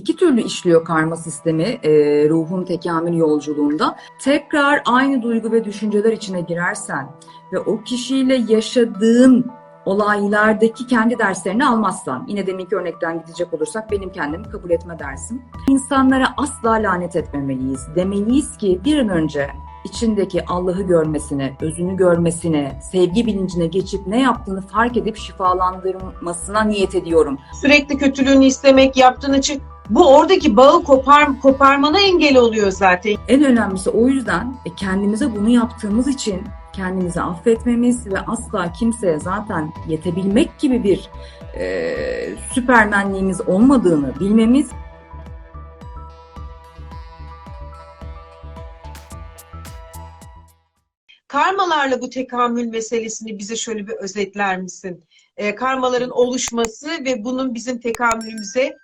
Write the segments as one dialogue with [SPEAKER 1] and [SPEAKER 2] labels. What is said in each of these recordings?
[SPEAKER 1] iki türlü işliyor karma sistemi e, ruhun tekamül yolculuğunda. Tekrar aynı duygu ve düşünceler içine girersen ve o kişiyle yaşadığın olaylardaki kendi derslerini almazsan, yine deminki örnekten gidecek olursak benim kendimi kabul etme dersim. İnsanlara asla lanet etmemeliyiz. Demeliyiz ki bir an önce içindeki Allah'ı görmesine, özünü görmesine, sevgi bilincine geçip ne yaptığını fark edip şifalandırmasına niyet ediyorum.
[SPEAKER 2] Sürekli kötülüğünü istemek, yaptığın için bu oradaki bağı kopar, koparmana engel oluyor zaten.
[SPEAKER 1] En önemlisi o yüzden e, kendimize bunu yaptığımız için kendimizi affetmemiz ve asla kimseye zaten yetebilmek gibi bir e, süpermenliğimiz olmadığını bilmemiz
[SPEAKER 2] Karmalarla bu tekamül meselesini bize şöyle bir özetler misin? Ee, karmaların oluşması ve bunun bizim tekamülümüze e,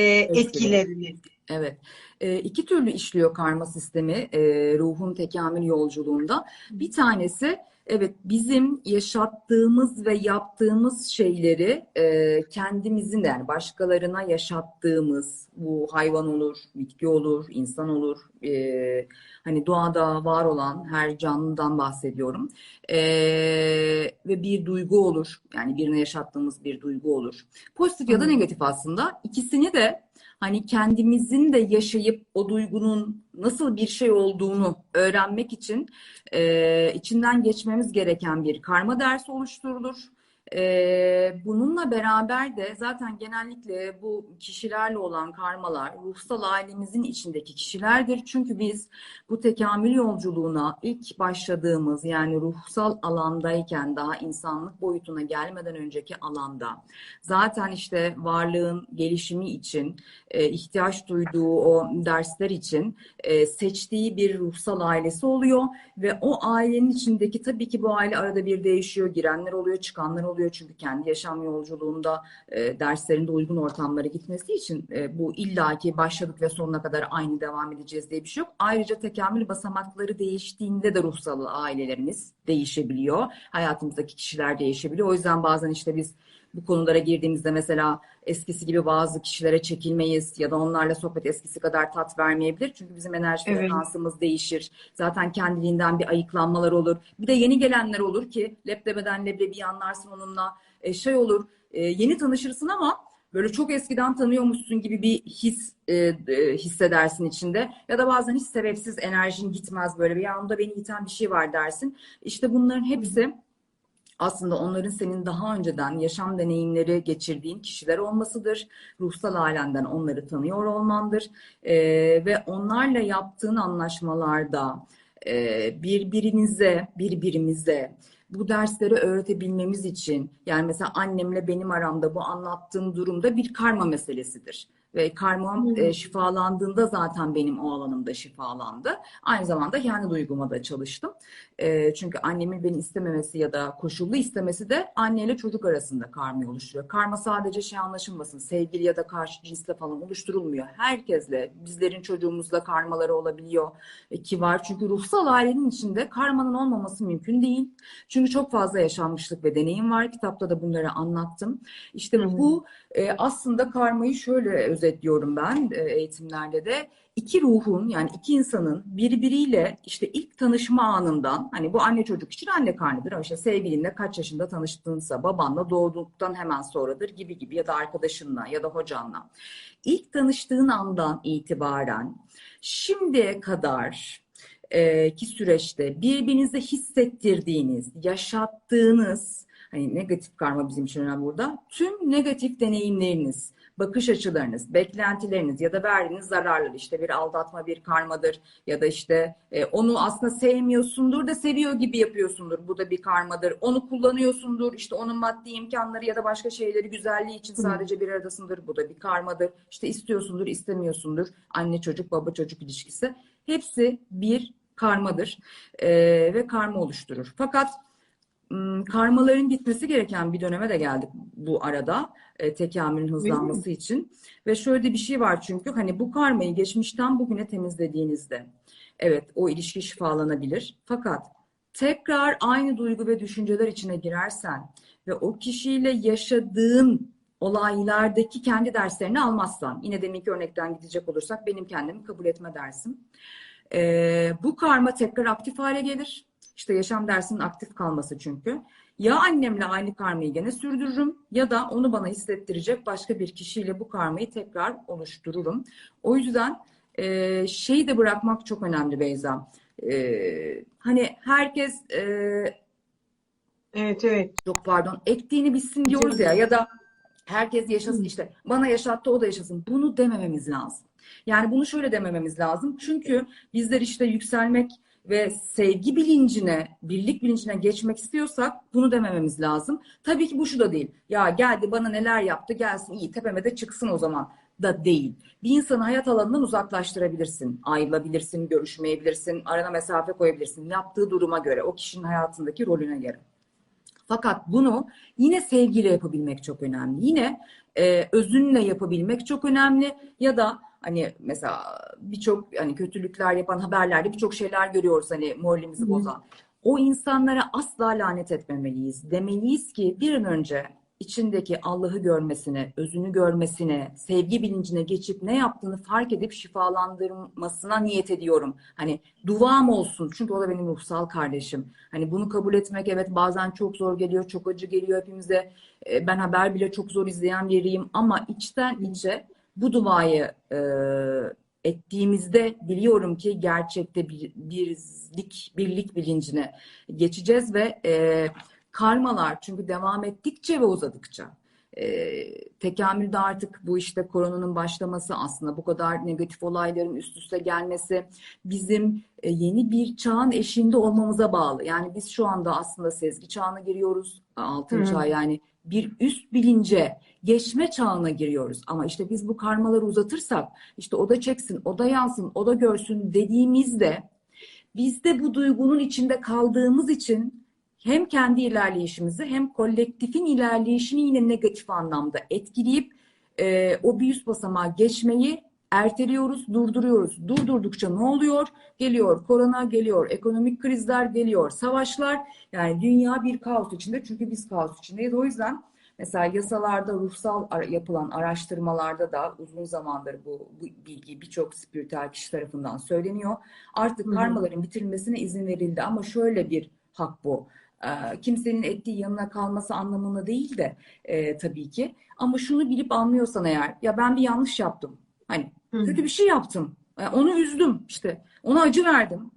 [SPEAKER 2] etkilerini.
[SPEAKER 1] Evet. E, iki türlü işliyor karma sistemi e, ruhun tekamül yolculuğunda. Bir tanesi evet bizim yaşattığımız ve yaptığımız şeyleri e, kendimizin yani başkalarına yaşattığımız bu hayvan olur, bitki olur, insan olur. E, hani doğada var olan her canlıdan bahsediyorum. E, ve bir duygu olur. Yani birine yaşattığımız bir duygu olur. Pozitif ya da negatif aslında. İkisini de hani kendimizin de yaşayıp o duygunun nasıl bir şey olduğunu öğrenmek için e, içinden geçmemiz gereken bir karma dersi oluşturulur. E, bununla beraber de zaten genellikle bu kişilerle olan karmalar ruhsal ailemizin içindeki kişilerdir. Çünkü biz bu tekamül yolculuğuna ilk başladığımız yani ruhsal alandayken daha insanlık boyutuna gelmeden önceki alanda zaten işte varlığın gelişimi için e, ihtiyaç duyduğu o dersler için e, seçtiği bir ruhsal ailesi oluyor ve o ailenin içindeki tabii ki bu aile arada bir değişiyor, girenler oluyor, çıkanlar oluyor çünkü kendi yaşam yolculuğunda e, derslerinde uygun ortamlara gitmesi için e, bu illaki başladık ve sonuna kadar aynı devam edeceğiz diye bir şey yok. Ayrıca tekamül basamakları değiştiğinde de ruhsal ailelerimiz değişebiliyor. Hayatımızdaki kişiler değişebiliyor. O yüzden bazen işte biz bu konulara girdiğimizde mesela eskisi gibi bazı kişilere çekilmeyiz ya da onlarla sohbet eskisi kadar tat vermeyebilir. Çünkü bizim enerji
[SPEAKER 2] Evet.
[SPEAKER 1] frekansımız değişir. Zaten kendiliğinden bir ayıklanmalar olur. Bir de yeni gelenler olur ki leblemeden leblebi anlarsın onunla e, şey olur e, yeni tanışırsın ama böyle çok eskiden tanıyormuşsun gibi bir his e, e, hissedersin içinde. Ya da bazen hiç sebepsiz enerjin gitmez böyle bir ya onda beni iten bir şey var dersin. İşte bunların hepsi aslında onların senin daha önceden yaşam deneyimleri geçirdiğin kişiler olmasıdır. Ruhsal alenden onları tanıyor olmandır. Ee, ve onlarla yaptığın anlaşmalarda e, birbirinize, birbirimize bu dersleri öğretebilmemiz için yani mesela annemle benim aramda bu anlattığım durumda bir karma meselesidir. Ve karmam
[SPEAKER 2] Hmm.
[SPEAKER 1] e, şifalandığında zaten benim o alanımda şifalandı. Aynı zamanda kendi duyguma da çalıştım. E, çünkü annemin beni istememesi ya da koşullu istemesi de anneyle çocuk arasında karma oluşturuyor. Karma sadece şey anlaşılmasın, sevgili ya da karşı cinsle falan oluşturulmuyor. Herkesle, bizlerin çocuğumuzla karmaları olabiliyor e, ki var. Çünkü ruhsal ailenin içinde karmanın olmaması mümkün değil. Çünkü çok fazla yaşanmışlık ve deneyim var. Kitapta da bunları anlattım. İşte
[SPEAKER 2] hı.
[SPEAKER 1] bu e, aslında karmayı şöyle özetliyorum ben e, eğitimlerde de iki ruhun yani iki insanın birbiriyle işte ilk tanışma anından hani bu anne çocuk için anne karnıdır işte sevgilinle kaç yaşında tanıştığınsa babanla doğduktan hemen sonradır gibi gibi ya da arkadaşınla ya da hocanla ilk tanıştığın andan itibaren şimdiye kadar e, ki süreçte birbirinize hissettirdiğiniz, yaşattığınız hani negatif karma bizim için önemli burada. Tüm negatif deneyimleriniz, bakış açılarınız, beklentileriniz ya da verdiğiniz zararlar işte bir aldatma bir karmadır ya da işte e, onu aslında sevmiyorsundur da seviyor gibi yapıyorsundur. Bu da bir karmadır. Onu kullanıyorsundur. işte onun maddi imkanları ya da başka şeyleri güzelliği için sadece bir aradasındır. Bu da bir karmadır. İşte istiyorsundur, istemiyorsundur. Anne çocuk, baba çocuk ilişkisi. Hepsi bir karmadır e, ve karma oluşturur. Fakat karmaların bitmesi gereken bir döneme de geldik bu arada e, tekamülün hızlanması için. Ve şöyle bir şey var çünkü hani bu karmayı geçmişten bugüne temizlediğinizde evet o ilişki şifalanabilir. Fakat tekrar aynı duygu ve düşünceler içine girersen ve o kişiyle yaşadığın olaylardaki kendi derslerini almazsan, yine deminki örnekten gidecek olursak benim kendimi kabul etme dersim. Ee, bu karma tekrar aktif hale gelir. İşte yaşam dersinin aktif kalması çünkü. Ya annemle aynı karmayı gene sürdürürüm ya da onu bana hissettirecek başka bir kişiyle bu karmayı tekrar oluştururum. O yüzden e, şeyi de bırakmak çok önemli Beyza. E, hani herkes e,
[SPEAKER 2] Evet evet.
[SPEAKER 1] çok pardon ektiğini bilsin diyoruz ya ya da herkes yaşasın işte bana yaşattı o da yaşasın. Bunu demememiz lazım. Yani bunu şöyle demememiz lazım. Çünkü bizler işte yükselmek ve sevgi bilincine, birlik bilincine geçmek istiyorsak bunu demememiz lazım. Tabii ki bu şu da değil. Ya geldi bana neler yaptı gelsin iyi tepeme de çıksın o zaman da değil. Bir insanı hayat alanından uzaklaştırabilirsin. Ayrılabilirsin, görüşmeyebilirsin, arana mesafe koyabilirsin. Yaptığı duruma göre, o kişinin hayatındaki rolüne göre. Fakat bunu yine sevgiyle yapabilmek çok önemli. Yine e, özünle yapabilmek çok önemli. Ya da hani mesela birçok hani kötülükler yapan haberlerde birçok şeyler görüyoruz hani moralimizi bozan. O insanlara asla lanet etmemeliyiz. Demeliyiz ki bir an önce içindeki Allah'ı görmesine, özünü görmesine, sevgi bilincine geçip ne yaptığını fark edip şifalandırmasına niyet ediyorum. Hani duam olsun çünkü o da benim ruhsal kardeşim. Hani bunu kabul etmek evet bazen çok zor geliyor, çok acı geliyor hepimize. Ben haber bile çok zor izleyen biriyim ama içten içe bu duayı e, ettiğimizde biliyorum ki gerçekte bir birlik birlik bilincine geçeceğiz ve e, karmalar çünkü devam ettikçe ve uzadıkça e, tekamülde artık bu işte koronanın başlaması aslında bu kadar negatif olayların üst üste gelmesi bizim e, yeni bir çağın eşiğinde olmamıza bağlı. Yani biz şu anda aslında sezgi çağına giriyoruz. Altın
[SPEAKER 2] Hı.
[SPEAKER 1] çağ yani bir üst bilince geçme çağına giriyoruz. Ama işte biz bu karmaları uzatırsak işte o da çeksin, o da yansın, o da görsün dediğimizde biz de bu duygunun içinde kaldığımız için hem kendi ilerleyişimizi hem kolektifin ilerleyişini yine negatif anlamda etkileyip e, o bir üst basamağa geçmeyi erteliyoruz, durduruyoruz. Durdurdukça ne oluyor? Geliyor korona, geliyor ekonomik krizler, geliyor savaşlar. Yani dünya bir kaos içinde çünkü biz kaos içindeyiz. O yüzden mesela yasalarda, ruhsal yapılan araştırmalarda da uzun zamandır bu, bu bilgi birçok spiritüel kişi tarafından söyleniyor. Artık karmaların bitirilmesine izin verildi ama şöyle bir hak bu. Ee, kimsenin ettiği yanına kalması anlamında değil de e, tabii ki. Ama şunu bilip anlıyorsan eğer ya ben bir yanlış yaptım. Hani
[SPEAKER 2] Hı.
[SPEAKER 1] kötü bir şey yaptım. E, onu üzdüm işte. Ona acı verdim.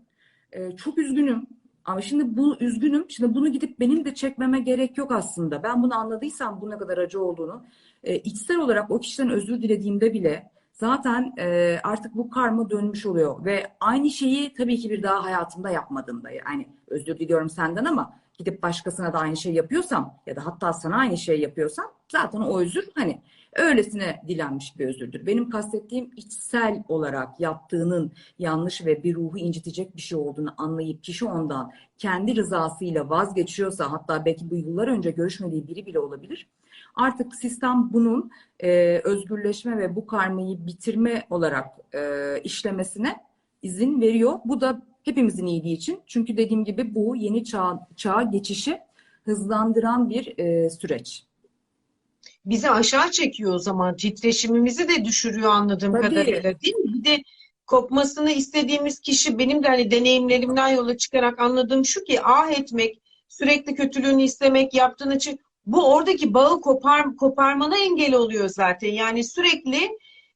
[SPEAKER 1] E, çok üzgünüm. Ama şimdi bu üzgünüm. Şimdi bunu gidip benim de çekmeme gerek yok aslında. Ben bunu anladıysam bu ne kadar acı olduğunu e, içsel olarak o kişiden özür dilediğimde bile zaten e, artık bu karma dönmüş oluyor ve aynı şeyi tabii ki bir daha hayatımda yapmadığımda yani özür diliyorum senden ama gidip başkasına da aynı şey yapıyorsam ya da hatta sana aynı şey yapıyorsam zaten o özür hani öylesine dilenmiş bir özürdür. Benim kastettiğim içsel olarak yaptığının yanlış ve bir ruhu incitecek bir şey olduğunu anlayıp kişi ondan kendi rızasıyla vazgeçiyorsa hatta belki bu yıllar önce görüşmediği biri bile olabilir. Artık sistem bunun e, özgürleşme ve bu karmayı bitirme olarak e, işlemesine izin veriyor. Bu da hepimizin iyiliği için. Çünkü dediğim gibi bu yeni çağ, çağa geçişi hızlandıran bir e, süreç.
[SPEAKER 2] bizi aşağı çekiyor o zaman. Titreşimimizi de düşürüyor anladığım
[SPEAKER 1] Tabii.
[SPEAKER 2] kadarıyla değil mi? Bir de kopmasını istediğimiz kişi benim de hani deneyimlerimden yola çıkarak anladığım şu ki ah etmek, sürekli kötülüğünü istemek, yaptığın için bu oradaki bağı kopar, koparmana engel oluyor zaten. Yani sürekli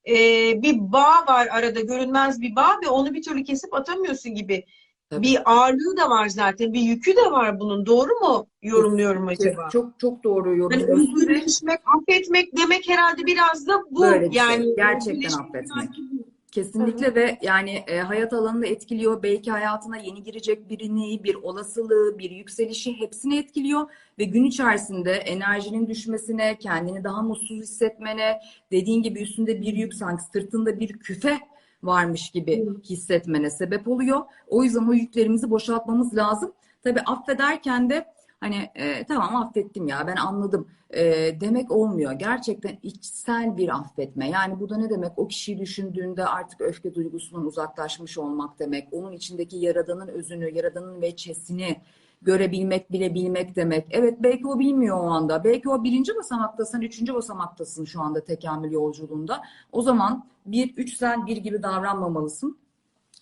[SPEAKER 2] e, bir bağ var arada görünmez bir bağ ve onu bir türlü kesip atamıyorsun gibi.
[SPEAKER 1] Tabii.
[SPEAKER 2] Bir ağırlığı da var zaten, bir yükü de var bunun. Doğru mu yorumluyorum acaba?
[SPEAKER 1] Çok çok doğru
[SPEAKER 2] Hani
[SPEAKER 1] yorumluyorsun ve
[SPEAKER 2] özgürleşmek, affetmek demek herhalde biraz da bu.
[SPEAKER 1] Böyle şey.
[SPEAKER 2] yani
[SPEAKER 1] Gerçekten
[SPEAKER 2] özgürleşmek
[SPEAKER 1] affetmek.
[SPEAKER 2] belki
[SPEAKER 1] Kesinlikle ve yani e, hayat alanını etkiliyor. Belki hayatına yeni girecek birini, bir olasılığı, bir yükselişi hepsini etkiliyor. Ve gün içerisinde enerjinin düşmesine, kendini daha mutsuz hissetmene, dediğin gibi üstünde bir yük sanki sırtında bir küfe varmış gibi hissetmene sebep oluyor. O yüzden o yüklerimizi boşaltmamız lazım. Tabii affederken de hani e, tamam affettim ya ben anladım e, demek olmuyor. Gerçekten içsel bir affetme. Yani bu da ne demek? O kişiyi düşündüğünde artık öfke duygusundan uzaklaşmış olmak demek. Onun içindeki yaradanın özünü, yaradanın veçesini görebilmek, bilebilmek demek. Evet belki o bilmiyor o anda. Belki o birinci basamaktasın, üçüncü basamaktasın şu anda tekamül yolculuğunda. O zaman bir, üç sen bir gibi davranmamalısın.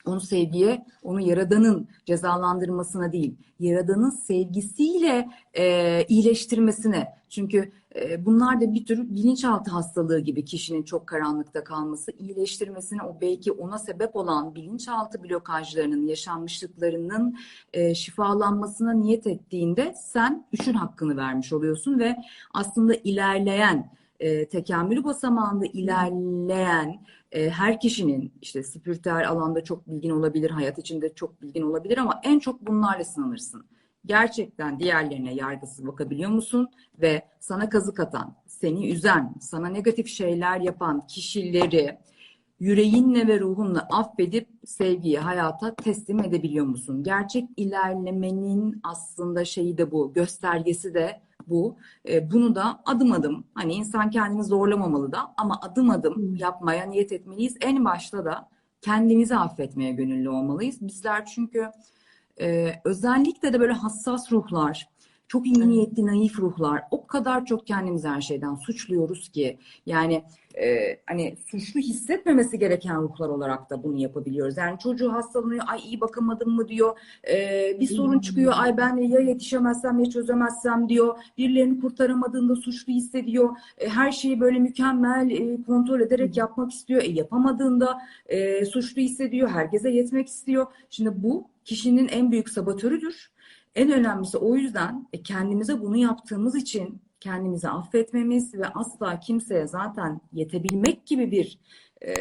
[SPEAKER 1] Onu sevgiye, onu Yaradan'ın cezalandırmasına değil, Yaradan'ın sevgisiyle e, iyileştirmesine. Çünkü e, bunlar da bir tür bilinçaltı hastalığı gibi kişinin çok karanlıkta kalması, iyileştirmesine, o belki ona sebep olan bilinçaltı blokajlarının, yaşanmışlıklarının e, şifalanmasına niyet ettiğinde sen üçün hakkını vermiş oluyorsun ve aslında ilerleyen, e, tekamül basamağında ilerleyen e, her kişinin işte spiritüel alanda çok bilgin olabilir, hayat içinde çok bilgin olabilir ama en çok bunlarla sınanırsın. Gerçekten diğerlerine yargısız bakabiliyor musun? Ve sana kazık atan, seni üzen, sana negatif şeyler yapan kişileri yüreğinle ve ruhunla affedip sevgiyi hayata teslim edebiliyor musun? Gerçek ilerlemenin aslında şeyi de bu, göstergesi de bu. E, bunu da adım adım hani insan kendini zorlamamalı da ama adım adım yapmaya niyet etmeliyiz. En başta da kendimizi affetmeye gönüllü olmalıyız. Bizler çünkü e, özellikle de böyle hassas ruhlar, çok iyi niyetli naif ruhlar o kadar çok kendimizi her şeyden suçluyoruz ki yani e, hani suçlu hissetmemesi gereken ruhlar olarak da bunu yapabiliyoruz. Yani çocuğu hastalanıyor, ay iyi bakamadım mı? diyor, e, bir sorun çıkıyor, ay ben ya yetişemezsem ya çözemezsem? diyor, birilerini kurtaramadığında suçlu hissediyor, e, her şeyi böyle mükemmel e, kontrol ederek yapmak istiyor, e, yapamadığında e, suçlu hissediyor, herkese yetmek istiyor. Şimdi bu kişinin en büyük sabotörüdür. En önemlisi o yüzden e, kendimize bunu yaptığımız için kendimizi affetmemiz ve asla kimseye zaten yetebilmek gibi bir e,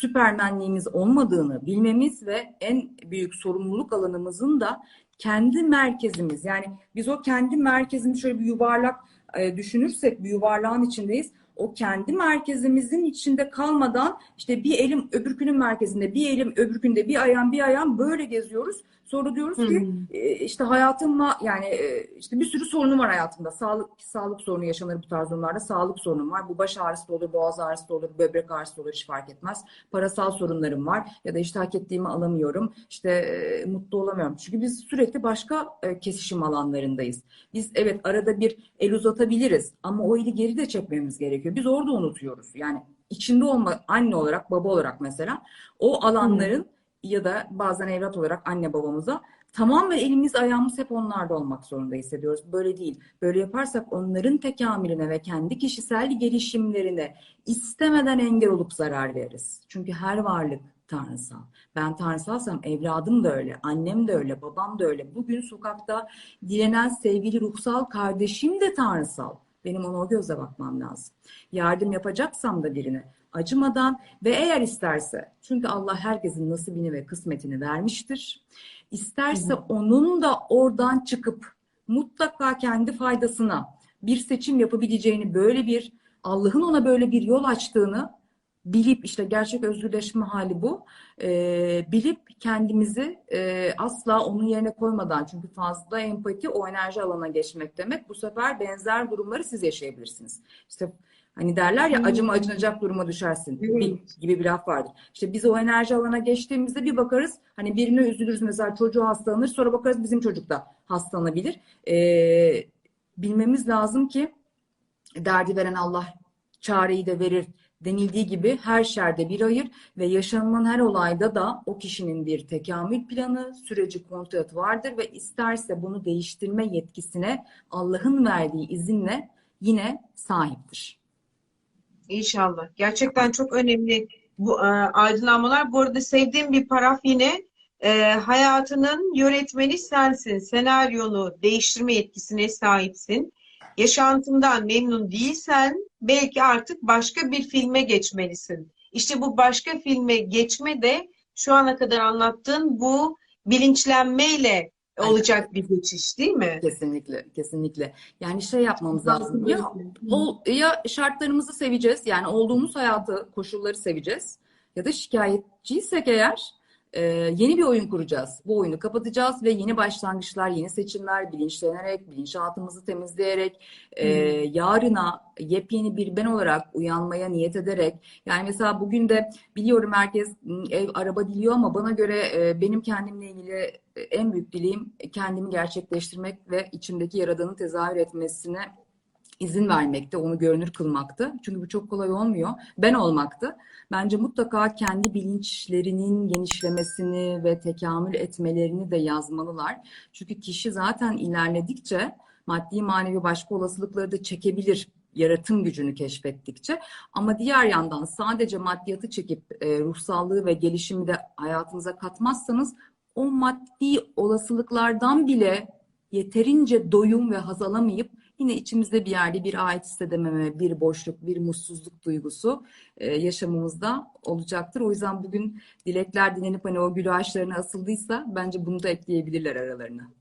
[SPEAKER 1] süpermenliğimiz olmadığını bilmemiz ve en büyük sorumluluk alanımızın da kendi merkezimiz. Yani biz o kendi merkezimiz şöyle bir yuvarlak e, düşünürsek bir yuvarlağın içindeyiz. O kendi merkezimizin içinde kalmadan işte bir elim öbürkünün merkezinde, bir elim öbürkünde, bir ayağım bir ayağım böyle geziyoruz. Sonra diyoruz ki e, işte hayatımla yani e, işte bir sürü sorunum var hayatımda. Sağlık sağlık sorunu yaşanır bu tarz durumlarda. Sağlık sorunum var. Bu baş ağrısı olur, boğaz ağrısı olur, böbrek ağrısı olur hiç fark etmez. Parasal sorunlarım var ya da işte hak ettiğimi alamıyorum. İşte e, mutlu olamıyorum. Çünkü biz sürekli başka e, kesişim alanlarındayız. Biz evet arada bir el uzatabiliriz ama o eli geri de çekmemiz gerekiyor. Biz orada unutuyoruz. Yani içinde olma anne olarak, baba olarak mesela o alanların ya da bazen evlat olarak anne babamıza tamamen elimiz ayağımız hep onlarda olmak zorunda hissediyoruz. Böyle değil. Böyle yaparsak onların tekamülüne ve kendi kişisel gelişimlerine istemeden engel olup zarar veririz. Çünkü her varlık tanrısal. Ben tanrısalsam evladım da öyle, annem de öyle, babam da öyle. Bugün sokakta dilenen sevgili ruhsal kardeşim de tanrısal. Benim ona o gözle bakmam lazım. Yardım yapacaksam da birine acımadan ve eğer isterse çünkü Allah herkesin nasibini ve kısmetini vermiştir. İsterse onun da oradan çıkıp mutlaka kendi faydasına bir seçim yapabileceğini böyle bir Allah'ın ona böyle bir yol açtığını bilip işte gerçek özgürleşme hali bu. Ee, bilip kendimizi e, asla onun yerine koymadan çünkü fazla empati o enerji alana geçmek demek. Bu sefer benzer durumları siz yaşayabilirsiniz. İşte Hani derler ya acıma acınacak duruma düşersin gibi bir laf vardır. İşte biz o enerji alana geçtiğimizde bir bakarız hani birine üzülürüz mesela çocuğu hastalanır sonra bakarız bizim çocuk da hastalanabilir. Ee, bilmemiz lazım ki derdi veren Allah çareyi de verir denildiği gibi her şerde bir hayır ve yaşanılan her olayda da o kişinin bir tekamül planı, süreci, kontratı vardır ve isterse bunu değiştirme yetkisine Allah'ın verdiği izinle yine sahiptir.
[SPEAKER 2] İnşallah. Gerçekten çok önemli bu e, aydınlanmalar. Bu arada sevdiğim bir paraf yine e, hayatının yönetmeni sensin. Senaryonu değiştirme yetkisine sahipsin. Yaşantından memnun değilsen belki artık başka bir filme geçmelisin. İşte bu başka filme geçme de şu ana kadar anlattığın bu bilinçlenmeyle olacak bir geçiş değil mi?
[SPEAKER 1] Kesinlikle, kesinlikle. Yani şey yapmamız lazım. Ya, ol, ya şartlarımızı seveceğiz. Yani olduğumuz hayatı, koşulları seveceğiz. Ya da şikayetçiysek eğer Ee, yeni bir oyun kuracağız. Bu oyunu kapatacağız ve yeni başlangıçlar, yeni seçimler, bilinçlenerek, bilinçaltımızı temizleyerek, e, yarına yepyeni bir ben olarak uyanmaya niyet ederek, yani mesela bugün de biliyorum herkes ev, araba diliyor ama bana göre e, benim kendimle ilgili e, en büyük dileğim kendimi gerçekleştirmek ve içimdeki yaradanın tezahür etmesine izin vermekte, onu görünür kılmaktı. Çünkü bu çok kolay olmuyor. Ben olmaktı. Bence mutlaka kendi bilinçlerinin genişlemesini ve tekamül etmelerini de yazmalılar. Çünkü kişi zaten ilerledikçe maddi manevi başka olasılıkları da çekebilir yaratım gücünü keşfettikçe. Ama diğer yandan sadece maddiyatı çekip e, ruhsallığı ve gelişimi de hayatınıza katmazsanız o maddi olasılıklardan bile yeterince doyum ve haz alamayıp yine içimizde bir yerde bir ait hissedememe, bir boşluk, bir mutsuzluk duygusu e, yaşamımızda olacaktır. O yüzden bugün dilekler dinlenip hani o gül ağaçlarına asıldıysa bence bunu da ekleyebilirler aralarına.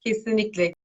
[SPEAKER 2] Kesinlikle.